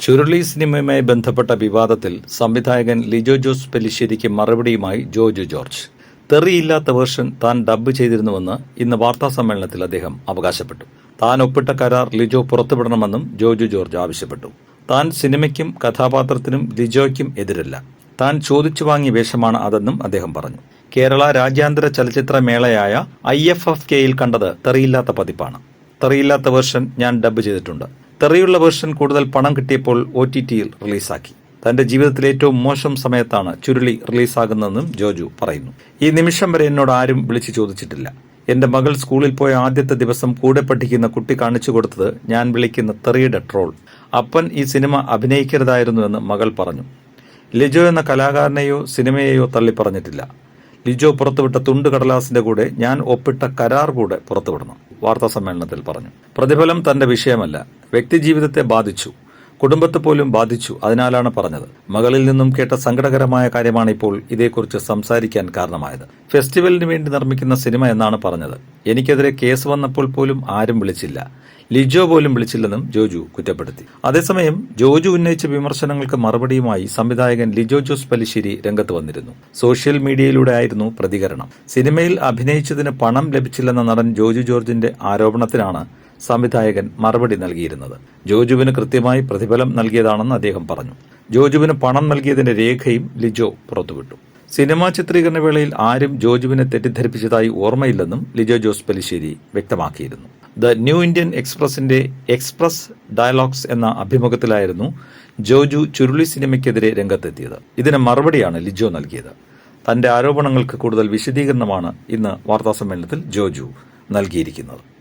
ചുരുളി സിനിമയുമായി ബന്ധപ്പെട്ട വിവാദത്തിൽ സംവിധായകൻ ലിജോ ജോസ് പെലിശ്ശേരിക്ക് മറുപടിയുമായി ജോജു ജോർജ്. തെറിയില്ലാത്ത വേർഷൻ താൻ ഡബ്ബ് ചെയ്തിരുന്നുവെന്ന് ഇന്ന് വാർത്താ സമ്മേളനത്തിൽ അദ്ദേഹം അവകാശപ്പെട്ടു. താൻ ഒപ്പിട്ട കരാർ ലിജോ പുറത്തുവിടണമെന്നും ജോജു ജോർജ് ആവശ്യപ്പെട്ടു. താൻ സിനിമയ്ക്കും കഥാപാത്രത്തിനും ലിജോയ്ക്കും എതിരല്ല. താൻ ചോദിച്ചു വാങ്ങിയ വേഷമാണ് അതെന്നും അദ്ദേഹം പറഞ്ഞു. കേരള രാജ്യാന്തര ചലച്ചിത്ര മേളയായ ഐ എഫ് എഫ് കെയിൽ കണ്ടത് തെറിയില്ലാത്ത പതിപ്പാണ്. തെറിയില്ലാത്ത വേർഷൻ ഞാൻ ഡബ്ബ് ചെയ്തിട്ടുണ്ട്. തെറിയുള്ള വേർഷൻ കൂടുതൽ പണം കിട്ടിയപ്പോൾ ഒ ടി ടിയിൽ റിലീസാക്കി. തന്റെ ജീവിതത്തിലെ ഏറ്റവും മോശം സമയത്താണ് ചുരുളി റിലീസാകുന്നതെന്നും ജോജു പറയുന്നു. ഈ നിമിഷം വരെ എന്നോട് ആരും വിളിച്ചു ചോദിച്ചിട്ടില്ല. എന്റെ മകൾ സ്കൂളിൽ പോയ ആദ്യത്തെ ദിവസം കൂടെ പഠിക്കുന്ന കുട്ടി കാണിച്ചു കൊടുത്തത് ഞാൻ വിളിക്കുന്ന തെറിയുടെ ട്രോൾ. അപ്പൻ ഈ സിനിമ അഭിനയിക്കരുതായിരുന്നുവെന്ന് മകൾ പറഞ്ഞു. ലിജോ എന്ന കലാകാരനെയോ സിനിമയെയോ തള്ളി പറഞ്ഞിട്ടില്ല ലിജോ പുറത്തുവിട്ട തുണ്ട് കടലാസിന്റെ കൂടെ ഞാൻ ഒപ്പിട്ട കരാർ കൂടെ പുറത്തുവിടണം. വാർത്താ സമ്മേളനത്തിൽ പറഞ്ഞു. പ്രതിഫലം തന്റെ വിഷയമല്ല. വ്യക്തിജീവിതത്തെ ബാധിച്ചു. കുടുംബത്തെ പോലും ബാധിച്ചു അതിനാലാണ് പറഞ്ഞത്. മകളിൽ നിന്നും കേട്ട സങ്കടകരമായ കാര്യമാണ് ഇപ്പോൾ ഇതേക്കുറിച്ച് സംസാരിക്കാൻ കാരണമായത്. ഫെസ്റ്റിവലിന് വേണ്ടി നിർമ്മിക്കുന്ന സിനിമ എന്നാണ് പറഞ്ഞത്. എനിക്കെതിരെ കേസ് വന്നപ്പോൾ പോലും ആരും വിളിച്ചില്ല. ലിജോ പോലും വിളിച്ചില്ലെന്നും ജോജു കുറ്റപ്പെടുത്തി. അതേസമയം ജോജു ഉന്നയിച്ച വിമർശനങ്ങൾക്ക് മറുപടിയുമായി സംവിധായകൻ ലിജോ ജോസ് പലിശ്ശേരി രംഗത്ത് വന്നിരുന്നു. സോഷ്യൽ മീഡിയയിലൂടെ ആയിരുന്നു പ്രതികരണം. സിനിമയിൽ അഭിനയിച്ചതിന് പണം ലഭിച്ചില്ലെന്ന നടൻ ജോജു ജോർജിന്റെ ആരോപണത്തിനാണ് സംവിധായകൻ മറുപടി നൽകിയിരുന്നത്. ജോജുവിന് കൃത്യമായി പ്രതിഫലം നൽകിയതാണെന്ന് അദ്ദേഹം പറഞ്ഞു. ജോജുവിന് പണം നൽകിയതിന്റെ രേഖയും ലിജോ പുറത്തുവിട്ടു. സിനിമാ ചിത്രീകരണ വേളയിൽ ആരും ജോജുവിനെ തെറ്റിദ്ധരിപ്പിച്ചതായി ഓർമ്മയില്ലെന്നും ലിജോ ജോസ് പലിശ്ശേരി വ്യക്തമാക്കിയിരുന്നു. ദ ന്യൂ ഇന്ത്യൻ എക്സ്പ്രസിന്റെ എക്സ്പ്രസ് ഡയലോഗ്സ് എന്ന അഭിമുഖത്തിലായിരുന്നു ജോജു ചുരുളി സിനിമയ്ക്കെതിരെ രംഗത്തെത്തിയത്. ഇതിന് മറുപടിയാണ് ലിജോ നൽകിയത്. തന്റെ ആരോപണങ്ങൾക്ക് കൂടുതൽ വിശദീകരണമാണ് ഇന്ന് വാർത്താസമ്മേളനത്തിൽ ജോജു നൽകിയിരിക്കുന്നത്.